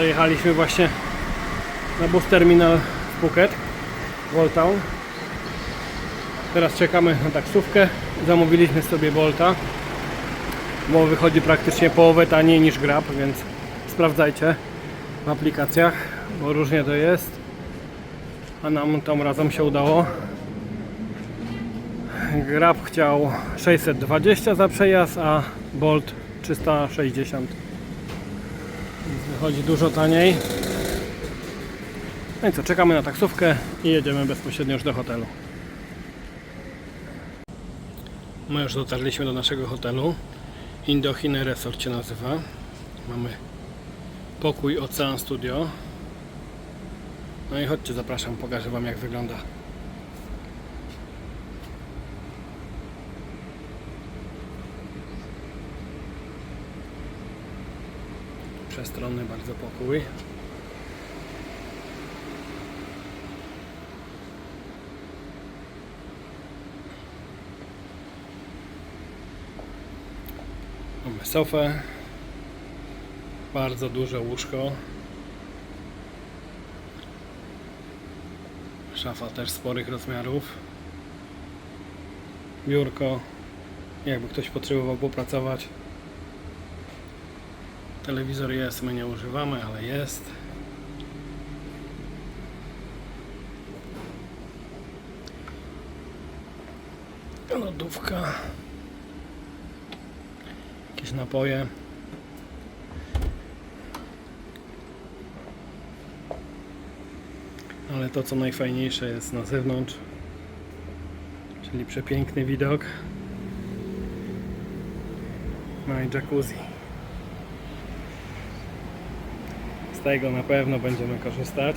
Dojechaliśmy właśnie na bus terminal w Phuket, Old Town. Teraz czekamy na taksówkę. Zamówiliśmy sobie Bolta, bo wychodzi praktycznie połowę taniej niż Grab, więc sprawdzajcie w aplikacjach, bo różnie to jest. A nam tym razem się udało. Grab chciał 620 za przejazd, a Bolt 360. Więc wychodzi dużo taniej. No i co, czekamy na taksówkę i jedziemy bezpośrednio już do hotelu. My już dotarliśmy do naszego hotelu. Indochiny Resort się nazywa. Mamy pokój Ocean Studio. No i chodźcie, zapraszam, pokażę Wam jak wygląda. Przestronny bardzo pokój. Mamy sofę. Bardzo duże łóżko. Szafa też sporych rozmiarów. Biurko. Jakby ktoś potrzebował popracować. Telewizor jest, my nie używamy, ale jest. Lodówka. Jakieś napoje. Ale to co najfajniejsze jest na zewnątrz. Czyli przepiękny widok. No i jacuzzi. Z tego na pewno będziemy korzystać.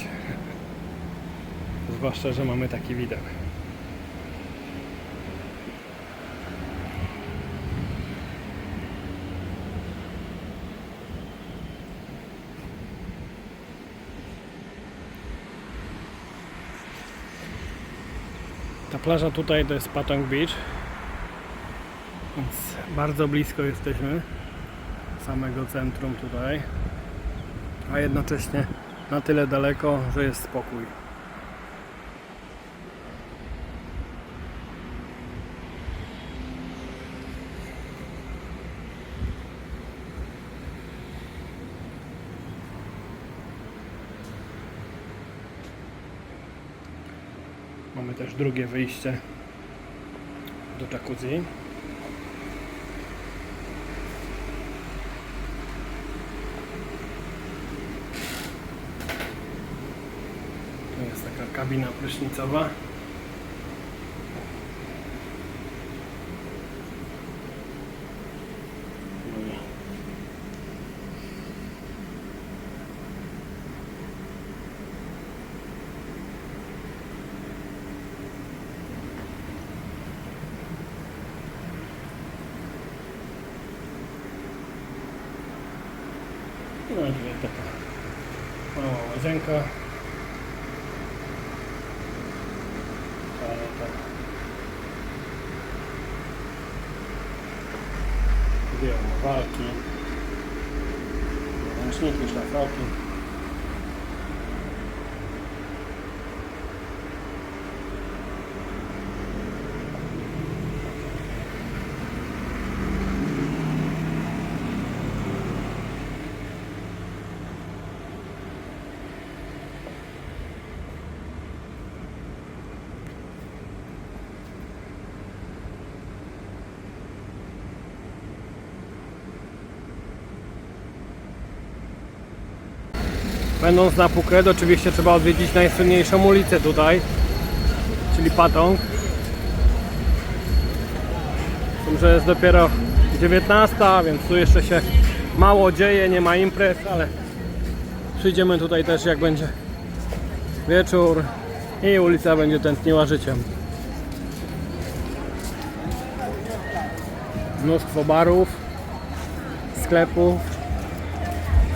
Zwłaszcza, że mamy taki widok. Ta plaża tutaj to jest Patong Beach. Więc bardzo blisko jesteśmy samego centrum tutaj. A jednocześnie na tyle daleko, że jest spokój. Mamy też drugie wyjście do jacuzzi. To jest taka kabina prysznicowa. No i taka mała łazienka. Cadê? Fala aqui. Não sei quem está aqui. Będąc na Phuket oczywiście trzeba odwiedzić najsłynniejszą ulicę tutaj, czyli Patong. Tym, że jest dopiero 19, więc tu jeszcze się mało dzieje, nie ma imprez, ale przyjdziemy tutaj też jak będzie wieczór i ulica będzie tętniła życiem. Mnóstwo barów, sklepów,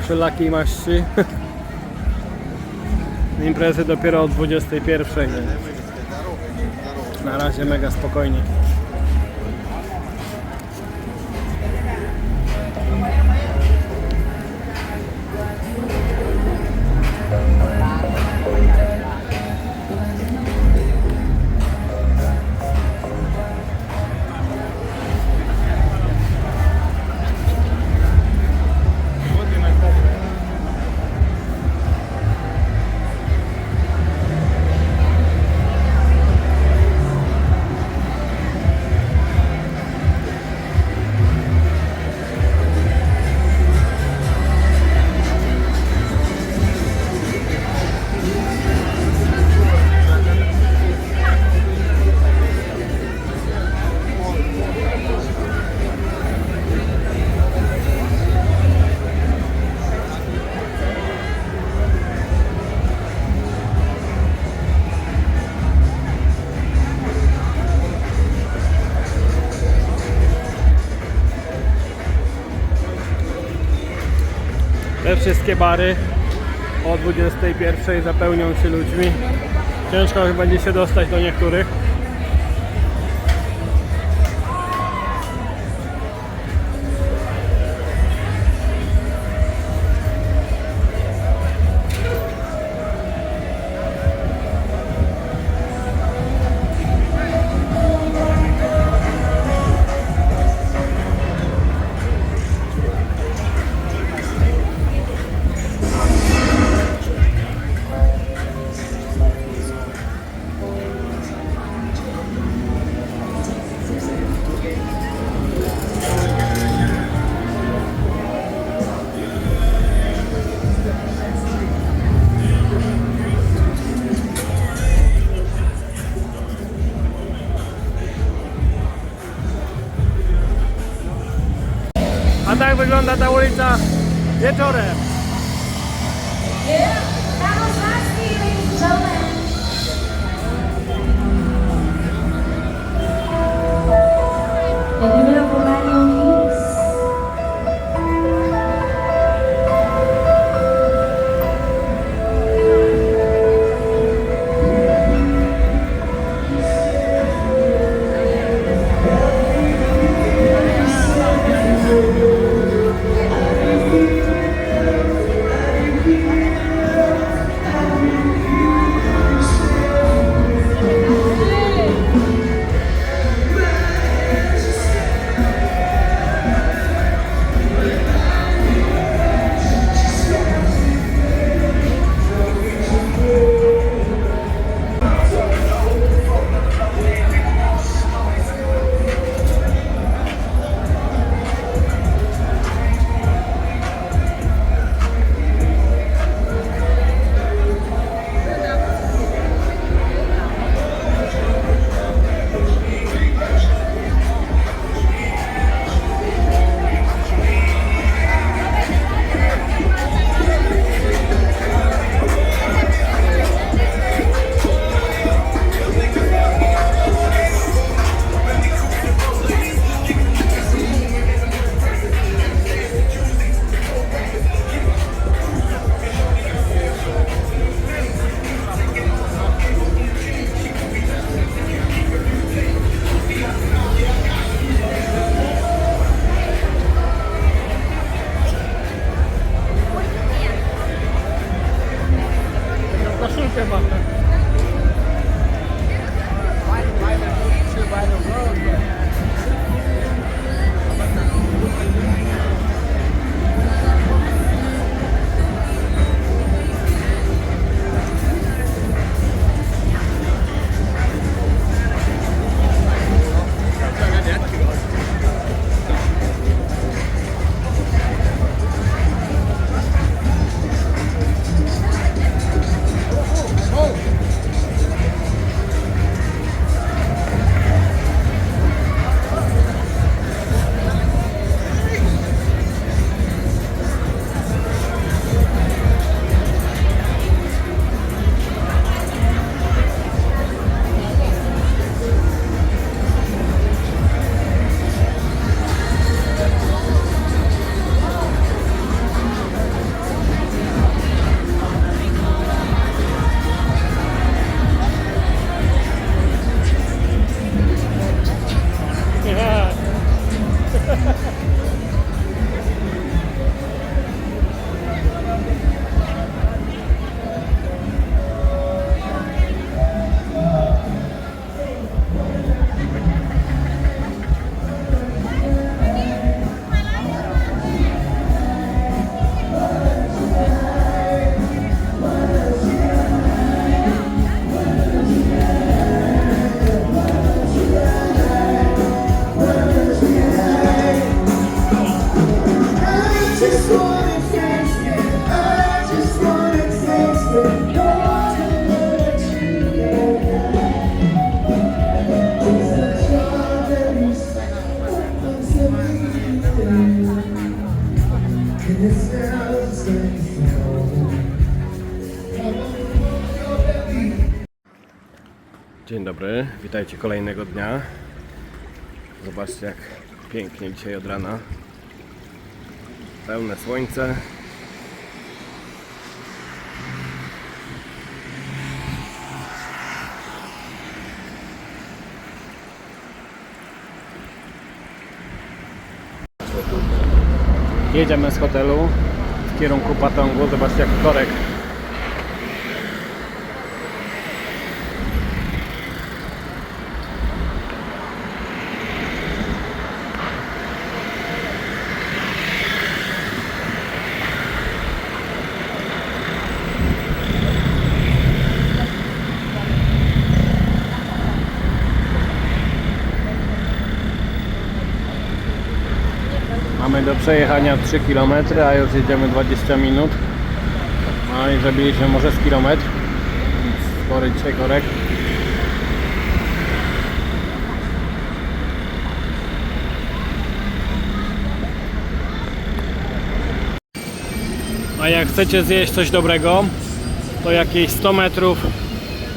wszelakiej maści. Imprezy dopiero o 21. Na razie mega spokojnie. Wszystkie bary o 21 zapełnią się ludźmi. Ciężko będzie się dostać do niektórych. Wygląda ta ulica wieczorem. Dzień dobry, witajcie kolejnego dnia. Zobaczcie jak pięknie dzisiaj od rana. Pełne słońce. Jedziemy z hotelu w kierunku Patongu. Zobaczcie jaki korek. Mamy do przejechania 3 km, a już jedziemy 20 minut. No i zabiliśmy może z kilometr. Spory dzisiaj korek. A jak chcecie zjeść coś dobrego, to jakieś 100 metrów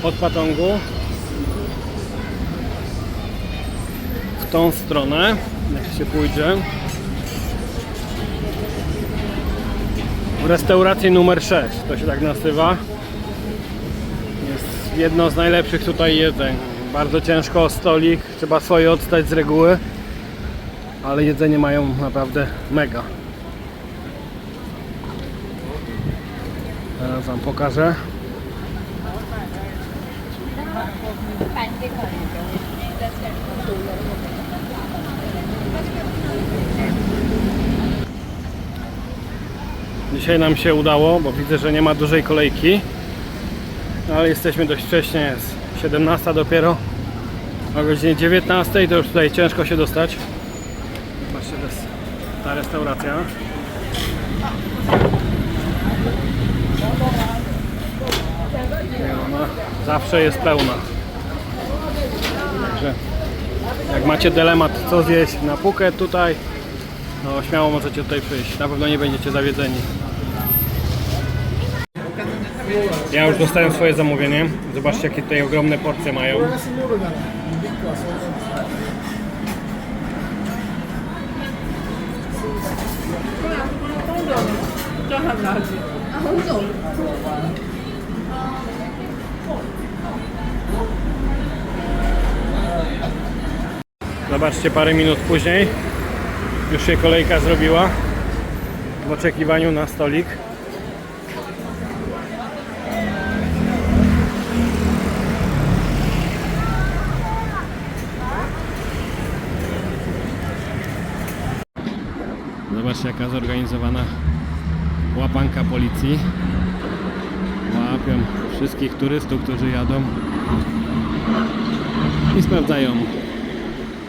od Patongu w tą stronę, jak się pójdzie. W restauracji numer 6, to się tak nazywa. Jest jedno z najlepszych tutaj jedzeń. Bardzo ciężko o stolik, trzeba swoje odstać z reguły, ale jedzenie mają naprawdę mega. Teraz Wam pokażę. Dzisiaj nam się udało, bo widzę, że nie ma dużej kolejki. Ale jesteśmy dość wcześnie, jest 17 dopiero. O godzinie 19 to już tutaj ciężko się dostać. Zobaczcie, to jest ta restauracja. Ona zawsze jest pełna. Także jak macie dylemat co zjeść na Phuket tutaj, no śmiało możecie tutaj przyjść. Na pewno nie będziecie zawiedzeni. Ja już dostałem swoje zamówienie. Zobaczcie jakie tutaj ogromne porcje mają. Zobaczcie parę minut później. Już się kolejka zrobiła w oczekiwaniu na stolik. Zobaczcie jaka zorganizowana łapanka policji. Łapią wszystkich turystów, którzy jadą i sprawdzają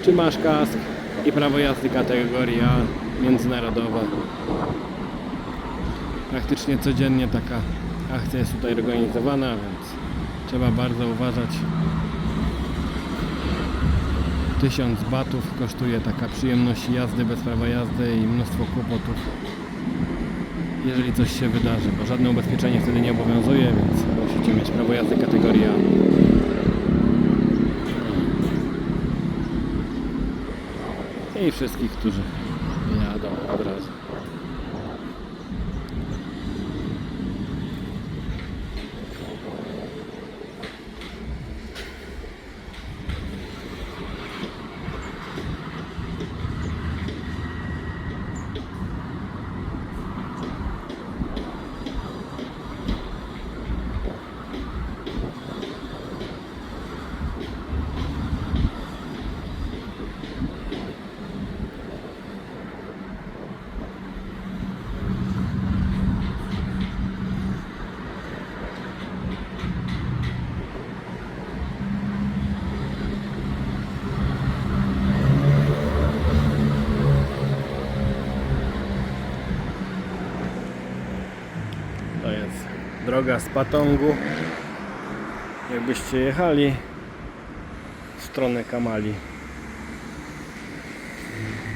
czy masz kask i prawo jazdy kategoria międzynarodowa. Praktycznie codziennie taka akcja jest tutaj organizowana, więc trzeba bardzo uważać. 1000 batów kosztuje taka przyjemność jazdy bez prawa jazdy i mnóstwo kłopotów. Jeżeli coś się wydarzy, bo żadne ubezpieczenie wtedy nie obowiązuje, więc musicie mieć prawo jazdy kategoria i wszystkich, którzy jadą od razu. To jest droga z Patongu. Jakbyście jechali w stronę Kamali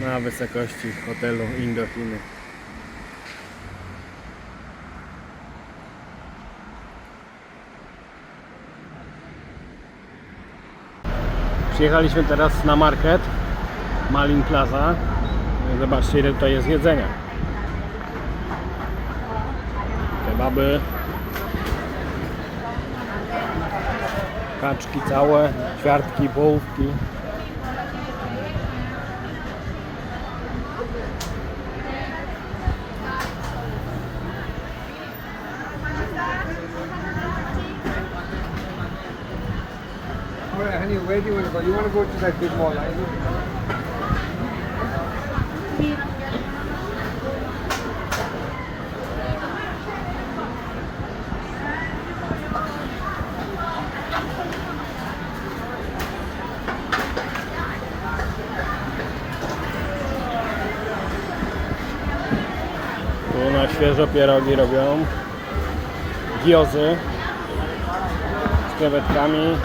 na wysokości hotelu Indochiny. Przyjechaliśmy teraz na market Malin Plaza. Zobaczcie ile tutaj jest jedzenia. kebaby, haczki całe, ćwiartki, połówki. Where do you want to go? You want to go to that big mall, świeżo pierogi robią. Giozy z krewetkami.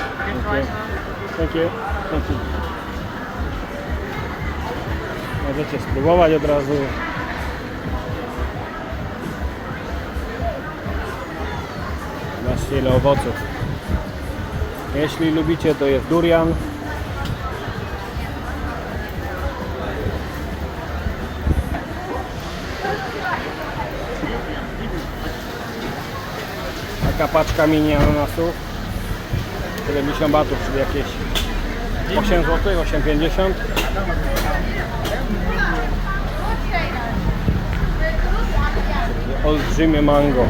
Thank you. Thank. Możecie spróbować od razu. Zobaczcie ile owoców. Jeśli lubicie to jest durian. Taka paczka mini ananasów. 70 batów, czyli jakieś 8 zł, 8,50 Olbrzymie mango.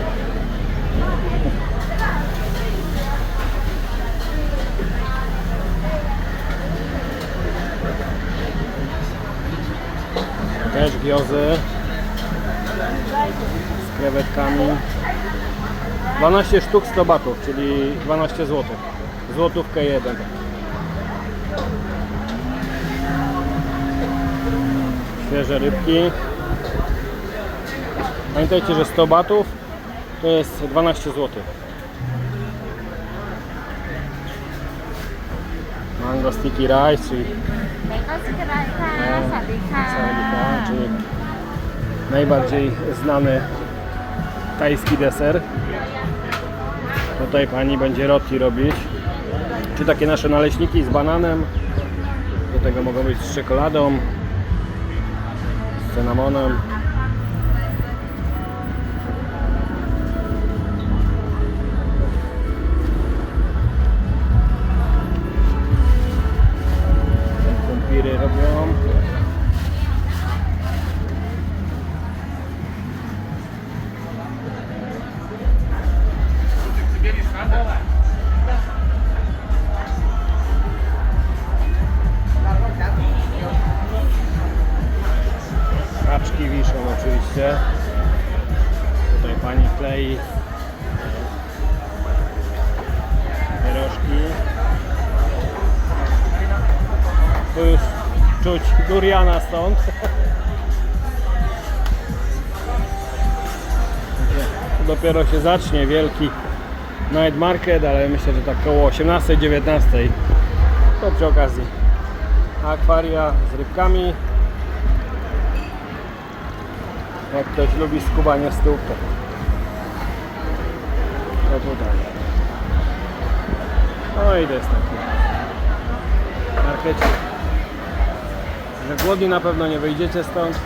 Też giozy z krewetkami 12 sztuk 100 batów, czyli 12 zł. Złotówkę jeden. Świeże rybki. Pamiętajcie, że 100 batów to jest 12 zł. Mango sticky rice, czyli... Mango sticky rice, e, sadika. Czyli najbardziej znany tajski deser. Tutaj pani będzie roti robić. Czy takie nasze naleśniki z bananem. Do tego mogą być z czekoladą, z cynamonem. Oczywiście. Tutaj pani klei pierożki. Tu już czuć duriana stąd. Dopiero się zacznie wielki night market, ale myślę, że tak koło 18-19 to przy okazji akwaria z rybkami jak ktoś lubi skubanie stóp to, to tutaj. No i to jest taki markecie że głodni na pewno nie wyjdziecie stąd.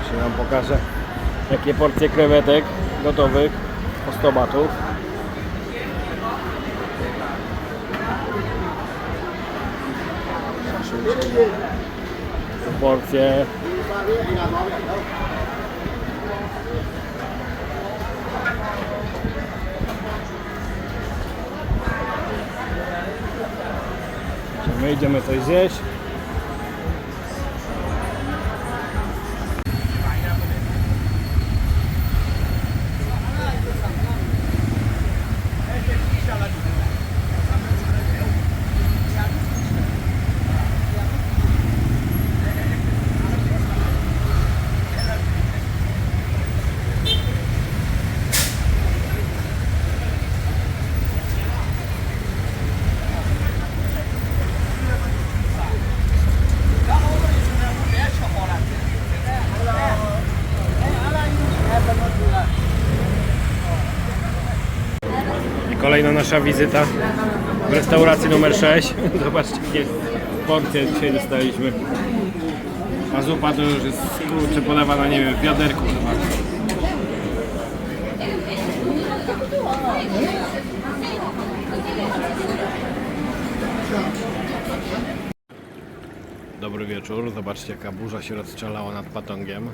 Jeszcze wam pokażę jakie porcje krewetek gotowych po 100 batów porcje My idziemy coś zjeść. Nasza wizyta w restauracji numer 6. Zobaczcie, jakie porcje dzisiaj dostaliśmy. A zupa to już jest kurczę polewana, nie wiem, w wiaderku chyba. Dobry wieczór. Zobaczcie jaka burza się rozstrzelała nad Patongiem.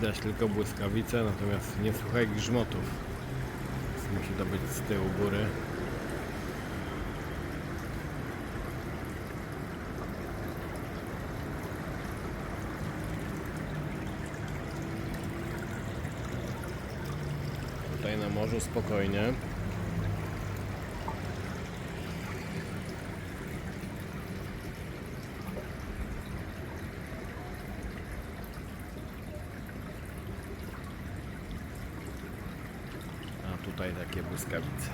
Widać tylko błyskawice, natomiast nie słuchaj grzmotów. Więc Musi to być z tyłu góry. Tutaj na morzu spokojnie. A tutaj takie błyskawice.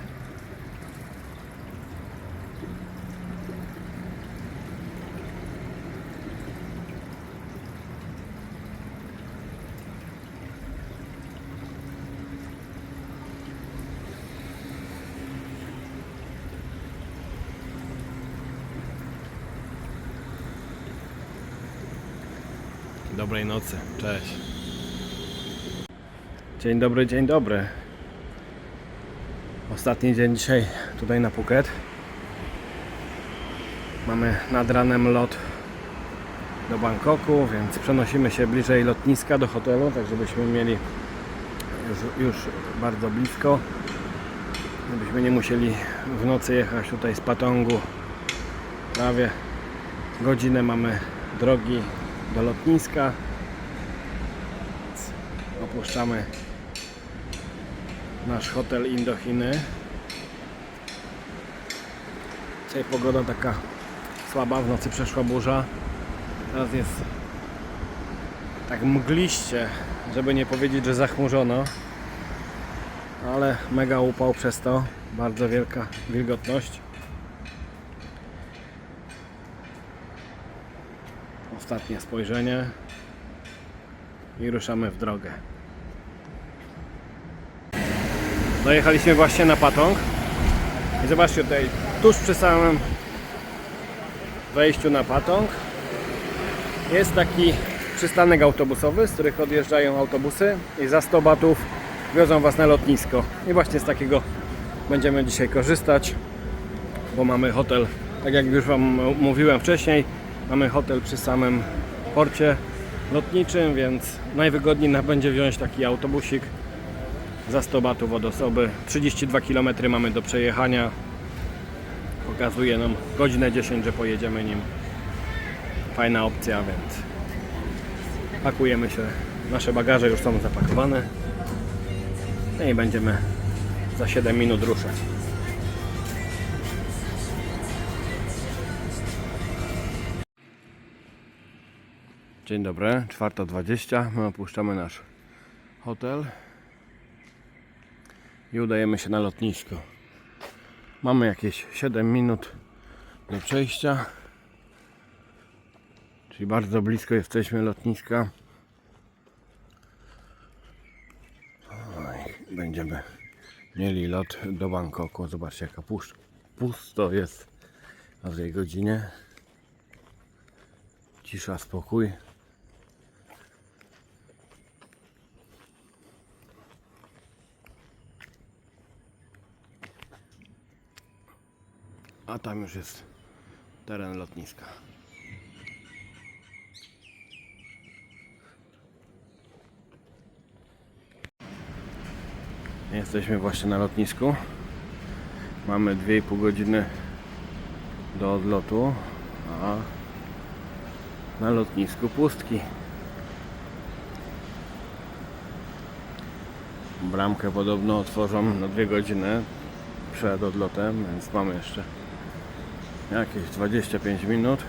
Dobrej nocy, cześć. Dzień dobry, dzień dobry. Ostatni dzień dzisiaj tutaj na Phuket. Mamy nad ranem lot do Bangkoku, więc przenosimy się bliżej lotniska do hotelu, tak żebyśmy mieli już, już bardzo blisko. Żebyśmy nie musieli w nocy jechać tutaj z Patongu. Prawie godzinę mamy drogi do lotniska. Opuszczamy nasz hotel Indochiny. Dzisiaj pogoda taka słaba, w nocy przeszła burza. Teraz jest tak mgliście, żeby nie powiedzieć, że zachmurzono. Ale mega upał przez to, bardzo wielka wilgotność. Ostatnie spojrzenie i ruszamy w drogę. Dojechaliśmy właśnie na Patong. I zobaczcie tutaj, tuż przy samym wejściu na Patong jest taki przystanek autobusowy, z których odjeżdżają autobusy i za 100 batów wiozą Was na lotnisko. I właśnie z takiego będziemy dzisiaj korzystać, bo mamy hotel, tak jak już Wam mówiłem wcześniej, mamy hotel przy samym porcie lotniczym, więc najwygodniej nam będzie wziąć taki autobusik za 100 batów od osoby. 32 km mamy do przejechania. Pokazuje nam godzinę 10, że pojedziemy nim. Fajna opcja, więc pakujemy się. Nasze bagaże już są zapakowane. No i będziemy za 7 minut ruszać. Dzień dobry, 4.20. My opuszczamy nasz hotel i udajemy się na lotnisko. Mamy jakieś 7 minut do przejścia, czyli bardzo blisko jesteśmy lotniska. Będziemy mieli lot do Bangkoku. Zobaczcie, jaka pusz- pusto jest o tej godzinie. Cisza, spokój. A tam już jest teren lotniska. Jesteśmy właśnie na lotnisku. Mamy 2,5 godziny do odlotu, a na lotnisku pustki. Bramkę podobno otworzą na 2 godziny przed odlotem, więc mamy jeszcze jakieś 25 minut.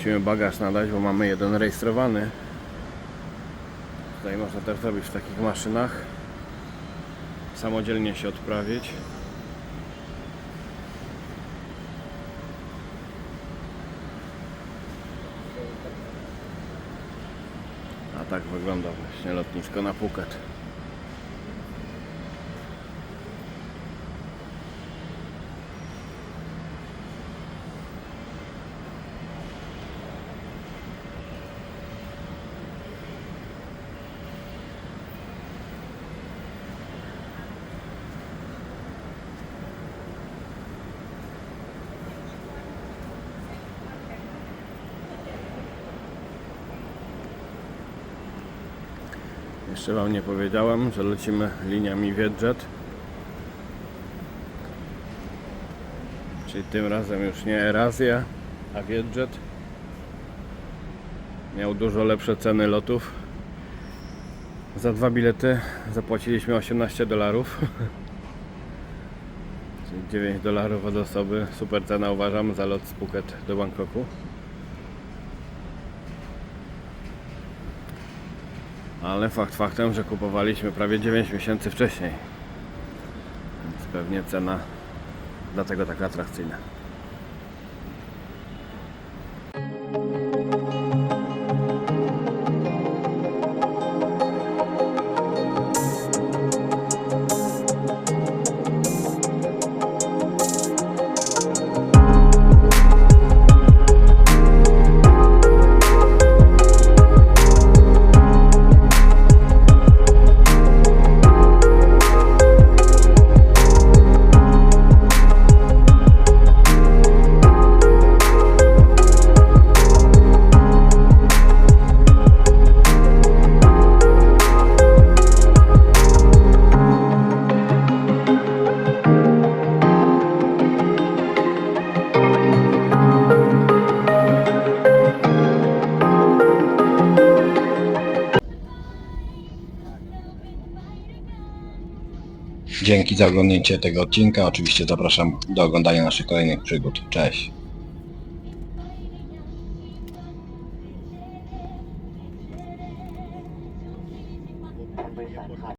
musimy bagaż nadać, bo mamy jeden rejestrowany. Tutaj można też zrobić w takich maszynach. Samodzielnie się odprawić. A tak wygląda właśnie lotnisko na Phuket. Jeszcze Wam nie powiedziałem, że lecimy liniami Vietjet. Czyli tym razem już nie Eurasia, a Vietjet. Miał dużo lepsze ceny lotów. Za dwa bilety zapłaciliśmy 18 dolarów. Czyli 9 dolarów od osoby. Super cena uważam za lot z Phuket do Bangkoku. Ale fakt faktem, że kupowaliśmy prawie 9 miesięcy wcześniej. Więc pewnie cena dlatego taka atrakcyjna. Za tego odcinka. Oczywiście zapraszam do oglądania naszych kolejnych przygód. Cześć!